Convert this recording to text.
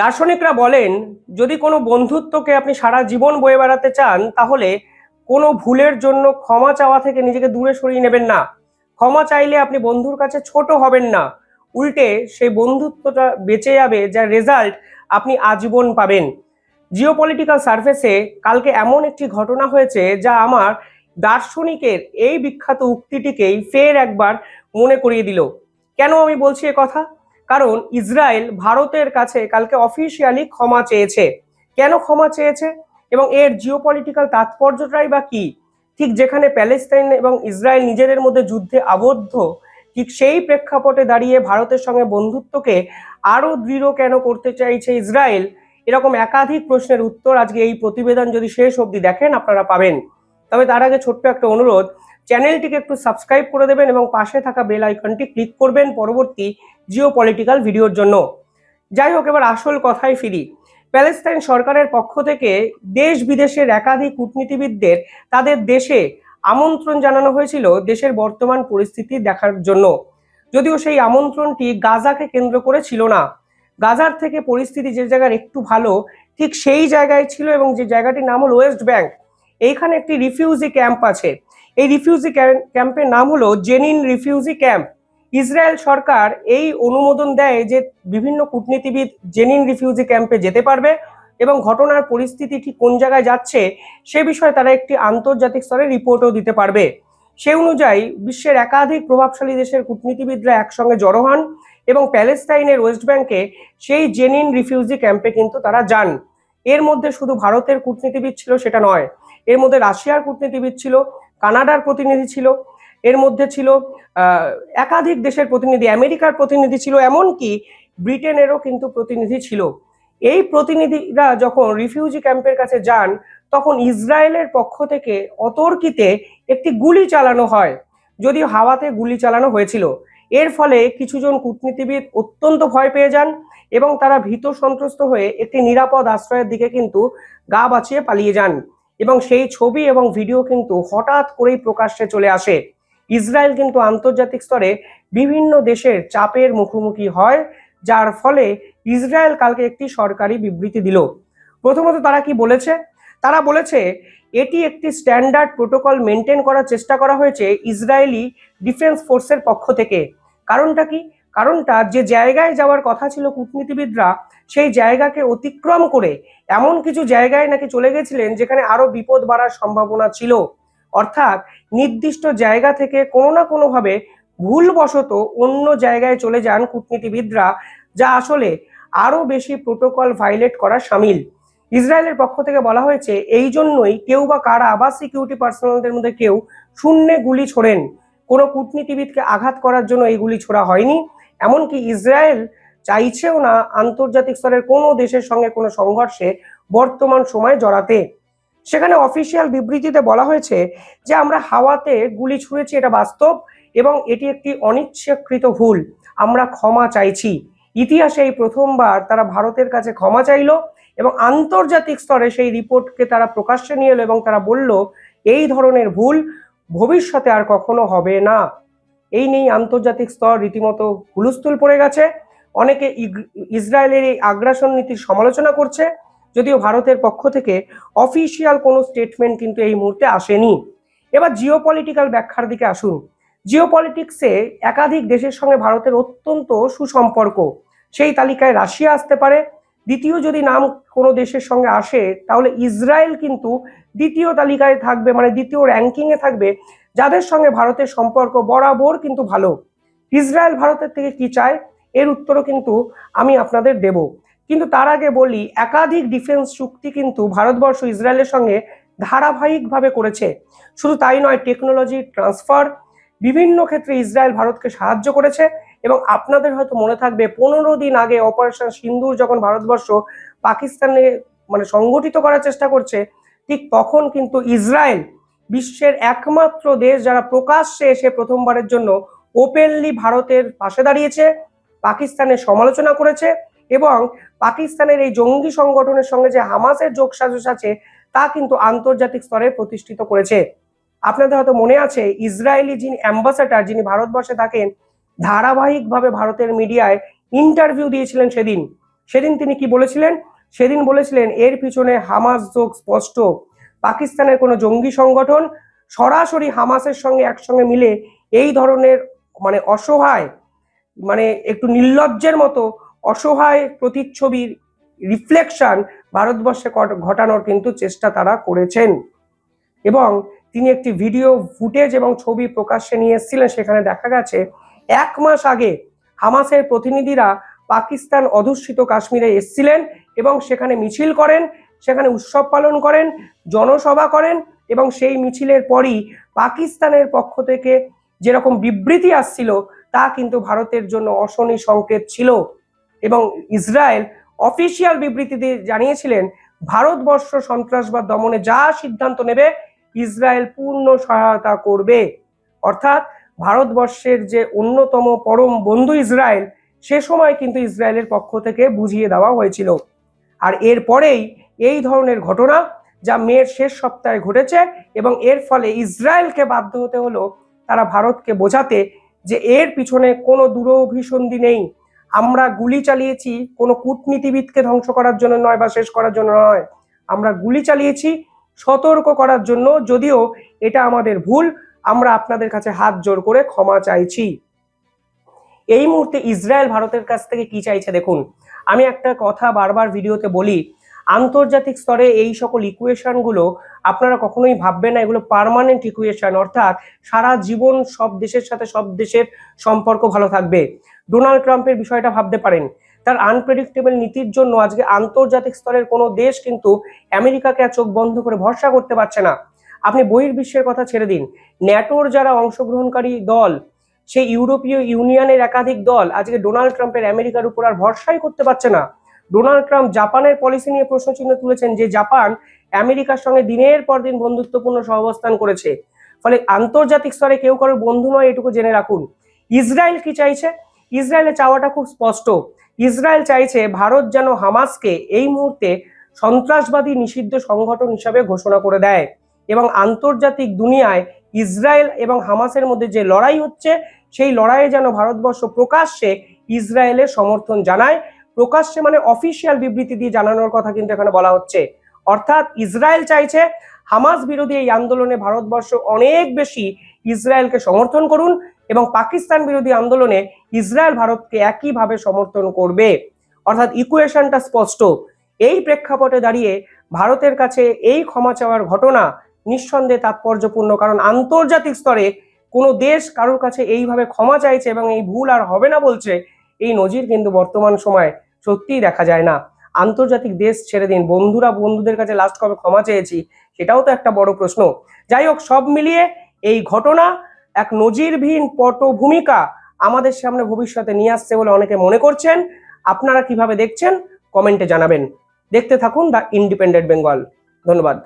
দার্শনিকরা বলেন, যদি কোনো বন্ধুত্বকে আপনি সারা জীবন বয়ে বেড়াতে চান, তাহলে কোনো ভুলের জন্য ক্ষমা চাওয়া থেকে নিজেকে দূরে সরিয়ে নেবেন না। ক্ষমা চাইলে আপনি বন্ধুর কাছে ছোট হবেন না। উল্টে সেই বন্ধুত্বটা বেঁচে যাবে, যার রেজাল্ট আপনি আজীবন পাবেন। জিওপলিটিক্যাল সার্ফেসে কালকে এমন একটি ঘটনা হয়েছে, যা আমার দার্শনিকের এই বিখ্যাত উক্তিটিকেই ফের একবার মনে করিয়ে দিল। কেন আমি বলছি কথা? কারণ ইসরায়েল ভারতের কাছে কালকে অফিসিয়ালি ক্ষমা চেয়েছে। কেন ক্ষমা চেয়েছে? এবং এর জিওপলিটিক্যাল তাৎপর্যটাই বা কি? ঠিক যেখানে প্যালেস্তাইন এবং ইসরায়েল নিজেদের মধ্যে যুদ্ধে আবদ্ধ, ঠিক সেই প্রেক্ষাপটে দাঁড়িয়ে ভারতের সঙ্গে বন্ধুত্বকে আরও দৃঢ় কেন করতে চাইছে ইসরায়েল? এরকম একাধিক প্রশ্নের উত্তর আজকে এই প্রতিবেদন যদি শেষ অবধি দেখেন, আপনারা পাবেন। তবে তার আগে ছোট্ট একটা অনুরোধ চ্যানেলটিকে একটু সাবস্ক্রাইব করে দেবেন এবং পাশে থাকা বেল আইকনটি ক্লিক করবেন পরবর্তী জিও পলিটিক্যাল ভিডিওর জন্য। যাই হোক, এবার আসল কথায় ফিরি। প্যালেস্তাইন সরকারের পক্ষ থেকে দেশ বিদেশের একাধিক কূটনীতিবিদদের তাদের দেশে আমন্ত্রণ জানানো হয়েছিল দেশের বর্তমান পরিস্থিতি দেখার জন্য। যদিও সেই আমন্ত্রণটি গাজাকে কেন্দ্র করে ছিল না। গাজার থেকে পরিস্থিতি যে জায়গার একটু ভালো, ঠিক সেই জায়গায় ছিল এবং যে জায়গাটির নাম হল ওয়েস্ট ব্যাংক। এইখানে একটি রিফিউজি ক্যাম্প আছে। এই রিফিউজি ক্যাম্পের নাম হলো জেনিন রিফিউজি ক্যাম্প ইসরায়েল সরকার এই অনুমোদন দেয় যে বিভিন্ন কূটনীতিবিদ জেনিন রিফিউজি ক্যাম্পে যেতে পারবে এবং ঘটনার পরিস্থিতি ঠিক কোন জায়গায় যাচ্ছে সে বিষয়ে তারা একটি আন্তর্জাতিক স্তরে রিপোর্টও দিতে পারবে। সে অনুযায়ী বিশ্বের একাধিক প্রভাবশালী দেশের কূটনীতিবিদরা একসঙ্গে জড়ো হন এবং প্যালেস্তাইনের ওয়েস্ট ব্যাংকে সেই জেনিন রিফিউজি ক্যাম্পে কিন্তু তারা যান। এর মধ্যে শুধু ভারতের কূটনীতিবিদ ছিল সেটা নয়, এর মধ্যে রাশিয়ার কূটনীতিবিদ ছিল কানাডার প্রতিনিধি ছিল, এর মধ্যে ছিল একাধিক দেশের প্রতিনিধি, আমেরিকার প্রতিনিধি ছিল, এমনকি ব্রিটেনেরও কিন্তু প্রতিনিধি ছিল। এই প্রতিনিধিরা যখন রিফিউজি ক্যাম্পের কাছে যান, তখন ইসরায়েলের পক্ষ থেকে অতর্কিতে একটি গুলি চালানো হয়, যদিও হাওয়াতে গুলি চালানো হয়েছিল। এর ফলে কিছুজন কূটনীতিবিদ অত্যন্ত ভয় পেয়ে যান এবং তারা ভীত সন্ত্রস্ত হয়ে একটি নিরাপদ আশ্রয়ের দিকে কিন্তু গা বাঁচিয়ে পালিয়ে যান। এবং সেই ছবি এবং ভিডিও কিন্তু হঠাৎ করেই প্রকাশ্যে চলে আসে। ইসরায়েল কিন্তু আন্তর্জাতিক স্তরে বিভিন্ন দেশের চাপের মুখোমুখি হয়, যার ফলে ইসরায়েল কালকে একটি সরকারি বিবৃতি দিল। প্রথমত তারা কি বলেছে? তারা বলেছে, এটি একটি স্ট্যান্ডার্ড প্রোটোকল মেনটেন করার চেষ্টা করা হয়েছে ইসরায়েলি ডিফেন্স ফোর্সের পক্ষ থেকে। কারণটা কি? কারণটা যে জায়গায় যাওয়ার কথা ছিল কূটনীতিবিদরা, সেই জায়গাকে অতিক্রম করে এমন কিছু জায়গায় নাকি চলে গেছিলেন যেখানে আরও বিপদ বাড়ার সম্ভাবনা ছিল। অর্থাৎ নির্দিষ্ট জায়গা থেকে কোনো না কোনোভাবে ভুলবশত অন্য জায়গায় চলে যান কূটনীতিবিদরা, যা আসলে আরও বেশি প্রোটোকল ভাইলেট করা সামিল। ইসরায়েলের পক্ষ থেকে বলা হয়েছে, এই জন্যই কেউ বা কারা বা সিকিউরিটি পার্সোনালদের মধ্যে কেউ শূন্যে গুলি ছোড়েন। কোনো কূটনীতিবিদকে আঘাত করার জন্য এই গুলি ছোড়া হয়নি। এমনকি ইসরায়েল চাইছেও না আন্তর্জাতিক স্তরের কোনো দেশের সঙ্গে কোনো সংঘর্ষে বর্তমান সময়ে জড়াতে। সেখানে অফিসিয়াল বিবৃতিতে বলা হয়েছে যে আমরা হাওয়াতে গুলি ছুঁড়েছি, এটা বাস্তব, এবং এটি একটি অনিচ্ছাকৃত ভুল। আমরা ক্ষমা চাইছি। ইতিহাসে এই প্রথমবার তারা ভারতের কাছে ক্ষমা চাইল এবং আন্তর্জাতিক স্তরে সেই রিপোর্টকে তারা প্রকাশ্যে নিয়ে এলো এবং তারা বলল, এই ধরনের ভুল ভবিষ্যতে আর কখনো হবে না। এই নিয়েই আন্তর্জাতিক স্তর রীতিমতো হুলস্থুল পড়ে গেছে। অনেকে ইসরায়েলের এই আগ্রাসন নীতির সমালোচনা করছে, যদিও ভারতের পক্ষ থেকে অফিসিয়াল কোনো স্টেটমেন্ট কিন্তু এই মুহূর্তে আসেনি। এবার জিও পলিটিক্যাল ব্যাখ্যার দিকে আসুন। জিও পলিটিক্সে একাধিক দেশের সঙ্গে ভারতের অত্যন্ত সুসম্পর্ক। সেই তালিকায় রাশিয়া আসতে পারে। দ্বিতীয় যদি নাম কোনো দেশের সঙ্গে আসে, তাহলে ইসরায়েল কিন্তু দ্বিতীয় তালিকায় থাকবে মানে দ্বিতীয় র্যাঙ্কিংয়ে থাকবে। যাদের সঙ্গে ভারতের সম্পর্ক বরাবর কিন্তু ভালো। ইসরায়েল ভারতের থেকে কি চায়? এর উত্তরও কিন্তু আমি আপনাদের দেব। কিন্তু তার আগে বলি, একাধিক ডিফেন্স চুক্তি কিন্তু ভারতবর্ষ ইসরায়েলের সঙ্গে ধারাবাহিকভাবে করেছে। শুধু তাই নয় টেকনোলজি ট্রান্সফার বিভিন্ন ক্ষেত্রে ইসরায়েল ভারতকে সাহায্য করেছে এবং আপনাদের হয়তো মনে থাকবে, পনেরো দিন আগে অপারেশন সিন্দুর যখন ভারতবর্ষ পাকিস্তানে মানে সংগঠিত করার চেষ্টা করছে, ঠিক তখন কিন্তু ইসরায়েল বিশ্বের একমাত্র দেশ যারা প্রকাশ্যে এসে প্রথমবারের জন্য ওপেনলি ভারতের পাশে দাঁড়িয়েছে, পাকিস্তানের সমালোচনা করেছে এবং পাকিস্তানের এই জঙ্গি সংগঠনের সঙ্গে যে হামাসের যোগ সাজস আছে, তা কিন্তু আন্তর্জাতিক স্তরে প্রতিষ্ঠিত করেছে। আপনাদের হয়তো মনে আছে, ইসরায়েলি যিনি অ্যাম্বাসেডার, যিনি ভারতবর্ষে থাকেন, ধারাবাহিকভাবে ভারতের মিডিয়ায় ইন্টারভিউ দিয়েছিলেন সেদিন। সেদিন তিনি কি বলেছিলেন? সেদিন বলেছিলেন, এর পিছনে হামাস যোগ স্পষ্ট। পাকিস্তানের কোনো জঙ্গি সংগঠন সরাসরি হামাসের সঙ্গে একসঙ্গে মিলে এই ধরনের মানে অসহায় মানে একটু নির্লজ্জের মতো অসহায় প্রতিচ্ছবির রিফ্লেকশন ভারতবর্ষে ঘটানোর কিন্তু চেষ্টা তারা করেছেন। এবং তিনি একটি ভিডিও ফুটেজ এবং ছবি প্রকাশ্যে নিয়ে এসেছিলেন, সেখানে দেখা গেছে এক মাস আগে হামাসের প্রতিনিধিরা পাকিস্তান অধুষ্ঠিত কাশ্মীরে এসেছিলেন এবং সেখানে মিছিল করেন সেখানে উৎসব পালন করেন, জনসভা করেন এবং সেই মিছিলের পরই পাকিস্তানের পক্ষ থেকে যেরকম বিবৃতি আসছিল, তা কিন্তু ভারতের জন্য অশনি সংকেত ছিল। এবং ইসরায়েল অফিসিয়াল বিবৃতি দিয়ে জানিয়েছিলেন, ভারতবর্ষ সন্ত্রাসবাদ দমনে যা সিদ্ধান্ত নেবে, ইসরায়েল পূর্ণ সহায়তা করবে। অর্থাৎ ভারতবর্ষের যে অন্যতম পরম বন্ধু ইসরায়েল, সে সময় কিন্তু ইসরায়েলের পক্ষ থেকে বুঝিয়ে দেওয়া হয়েছিল। আর এরপরেই এই ধরনের ঘটনা যা মেয়ের শেষ সপ্তাহে ঘটেছে এবং এর ফলে ইসরায়েলকে বাধ্য হতে হলো তারা ভারতকে বোঝাতে যে এর পিছনে কোনো দূরভিসন্ধি নেই। আমরা গুলি চালিয়েছি, কোনো কূটনীতিবিদকে ধ্বংস করার জন্য নয় বা শেষ করার জন্য নয়। আমরা গুলি চালিয়েছি, সতর্ক করার জন্য, যদিও এটা আমাদের ভুল। আমরা আপনাদের কাছে হাত জোর করে ক্ষমা চাইছি। এই মুহূর্তে ইসরায়েল ভারতের কাছ থেকে কি চাইছে দেখুন। আমি একটা কথা বারবার ভিডিওতে বলি, আন্তর্জাতিক স্তরে এই সকল ইকুয়েশনগুলো আপনারা কখনোই ভাববেন না, এগুলো পার্মানেন্ট ইকুয়েশন অর্থাৎ সারা জীবন সব দেশের সাথে সব দেশের সম্পর্ক ভালো থাকবে। ডোনাল্ড ট্রাম্পের বিষয়টা ভাবতে পারেন। তার আনপ্রেডিক্টেবল নীতির জন্য আজকে আন্তর্জাতিক স্তরের কোনো দেশ কিন্তু আমেরিকাকে আর চোখ বন্ধ করে ভরসা করতে পারছে না। আপনি বহির্বিশ্বের কথা ছেড়ে দিন। ন্যাটোর যারা অংশগ্রহণকারী দল সেই ইউরোপীয় ইউনিয়নের একাধিক দল আজকে ডোনাল্ড ট্রাম্পের আমেরিকার উপর আর ভরসাই করতে পারছে না। ডোনাল্ড ট্রাম্প জাপানের পলিসি নিয়ে প্রশ্ন প্রশ্নচিহ্ন তুলেছেন যে জাপান আমেরিকার সঙ্গে দিনের পর দিন বন্ধুত্বপূর্ণ সহাবস্থান করেছে। ফলে আন্তর্জাতিক স্তরে কেউ কারোর বন্ধু নয়, এটুকু জেনে রাখুন। ইসরায়েল কি চাইছে? ইসরায়েলের চাওয়াটা খুব স্পষ্ট। ইসরায়েল চাইছে ভারত যেন হামাসকে এই মুহূর্তে সন্ত্রাসবাদী নিষিদ্ধ সংগঠন হিসাবে ঘোষণা করে দেয় এবং আন্তর্জাতিক দুনিয়ায় ইসরায়েল এবং হামাসের মধ্যে যে লড়াই হচ্ছে, সেই লড়াইয়ে যেন ভারতবর্ষ প্রকাশ্যে ইসরায়েলের সমর্থন জানায়। প্রকাশ্যে মানে অফিসিয়াল বিবৃতি দিয়ে জানানোর কথা কিন্তু এখানে বলা হচ্ছে। অর্থাৎ ইসরায়েল চাইছে হামাস বিরোধী এই আন্দোলনে ভারতবর্ষ অনেক বেশি ইসরায়েলকে সমর্থন করুন এবং পাকিস্তান বিরোধী আন্দোলনে ইসরায়েল ভারতকে একইভাবে সমর্থন করবে। অর্থাৎ ইকুয়েশনটা স্পষ্ট। এই প্রেক্ষাপটে দাঁড়িয়ে ভারতের কাছে এই ক্ষমা চাওয়ার ঘটনা নিঃসন্দেহে তাৎপর্যপূর্ণ, কারণ আন্তর্জাতিক স্তরে কোনো দেশ কারোর কাছে এইভাবে ক্ষমা চাইছে এবং এই ভুল আর হবে না বলছে, এই নজির কিন্তু বর্তমান সময় সত্যিই দেখা যায় না। আন্তর্জাতিক দেশ ছেড়ে দিন, বন্ধুরা বন্ধুদের কাছে লাস্ট কবে ক্ষমা চেয়েছি সেটাও তো একটা বড় প্রশ্ন। যাই হোক, সব মিলিয়ে এই ঘটনা এক নজিরবিহীন পটভূমিকা আমাদের সামনে ভবিষ্যতে নিয়ে আসছে বলে অনেকে মনে করছেন। আপনারা কীভাবে দেখছেন, কমেন্টে জানাবেন। দেখতে থাকুন দ্য ইন্ডিপেন্ডেন্ট বেঙ্গল। ধন্যবাদ।